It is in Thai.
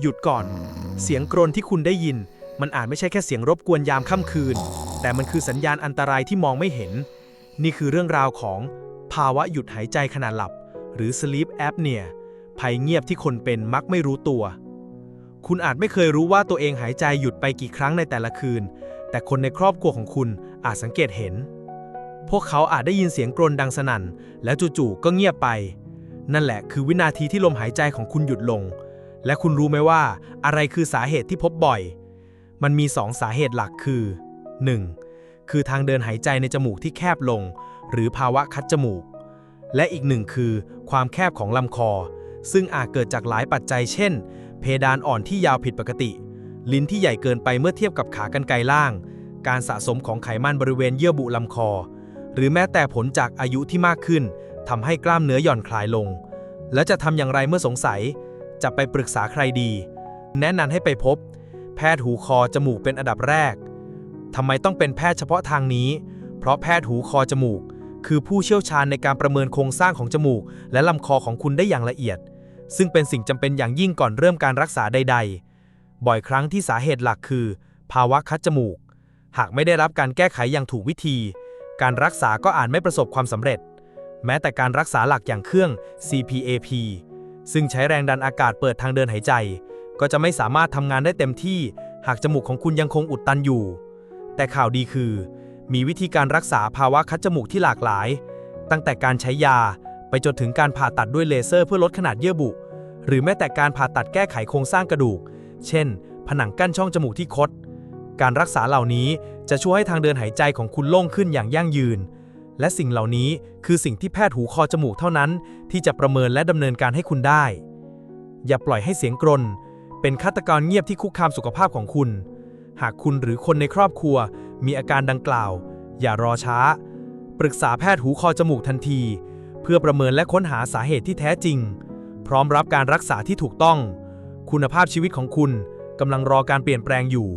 หยุดก่อน เสียงกรนที่คุณได้ยิน มันอาจไม่ใช่แค่เสียงรบกวนยามค่ำคืน แต่มันคือสัญญาณอันตรายที่มองไม่เห็น นี่คือเรื่องราวของภาวะหยุดหายใจขณะหลับ หรือ sleep apnea ภัยเงียบที่คนเป็นมักไม่รู้ตัว คุณอาจไม่เคยรู้ว่าตัวเองหายใจหยุดไปกี่ครั้งในแต่ละคืน แต่คนในครอบครัวของคุณอาจสังเกตเห็น พวกเขาอาจได้ยินเสียงกรนดังสนั่น แล้วจู่ๆก็เงียบไป นั่นแหละคือวินาทีที่ลมหายใจของคุณหยุดลง และคุณรู้ไหมว่าอะไรคือสาเหตุที่พบบ่อย มันมีสองสาเหตุหลักคือ 1. คือทางเดินหายใจในจมูกที่แคบลง หรือภาวะคัดจมูก และอีกหนึ่งคือความแคบของลำคอ ซึ่งอาจเกิดจากหลายปัจจัยเช่น เพดานอ่อนที่ยาวผิดปกติ ลิ้นที่ใหญ่เกินไปเมื่อเทียบกับขากรรไกรล่าง การสะสมของไขมันบริเวณเยื่อบุลำคอ หรือแม้แต่ผลจากอายุที่มากขึ้นทำให้กล้ามเนื้อหย่อนคลายลง แล้วจะทำอย่างไรเมื่อสงสัย จะไปปรึกษาใครดี แนะนำให้ไปพบ แพทย์หูคอจมูกเป็นอันดับแรกทำไมต้องเป็นแพทย์เฉพาะทางนี้ เพราะแพทย์หูคอจมูก คือผู้เชี่ยวชาญในการประเมินโครงสร้างของจมูก และลำคอของคุณได้อย่างละเอียด ซึ่งเป็นสิ่งจำเป็นอย่างยิ่งก่อนเริ่มการรักษาใด ๆ บ่อยครั้งที่สาเหตุหลักคือ ภาวะคัดจมูก หากไม่ได้รับการแก้ไขอย่างถูกวิธี การรักษาก็อาจไม่ประสบความสำเร็จ แม้แต่การรักษาหลักอย่างเครื่อง CPAP ซึ่งใช้แรงดันอากาศเปิดทางเดินหายใจ ก็จะไม่สามารถทำงานได้เต็มที่ หากจมูกของคุณยังคงอุดตันอยู่ แต่ข่าวดีคือ มีวิธีการรักษาภาวะคัดจมูกที่หลากหลาย ตั้งแต่การใช้ยาไปจนถึงการผ่าตัดด้วยเลเซอร์เพื่อลดขนาดเยื่อบุ หรือแม้แต่การผ่าตัดแก้ไขโครงสร้างกระดูก เช่น ผนังกั้นช่องจมูกที่คด การรักษาเหล่านี้จะช่วยให้ทางเดินหายใจของคุณโล่งขึ้นอย่างยั่งยืน และสิ่งเหล่านี้คือสิ่งที่แพทย์หูคอจมูกเท่านั้น ที่จะประเมินและดำเนินการให้คุณได้ อย่าปล่อยให้เสียงกรน เป็นฆาตกรเงียบที่คุกคามสุขภาพของคุณ หากคุณหรือคนในครอบครัว มีอาการดังกล่าว อย่ารอช้า ปรึกษาแพทย์หูคอจมูกทันที เพื่อประเมินและค้นหาสาเหตุที่แท้จริง พร้อมรับการรักษาที่ถูกต้อง คุณภาพชีวิตของคุณกำลังรอการเปลี่ยนแปลงอยู่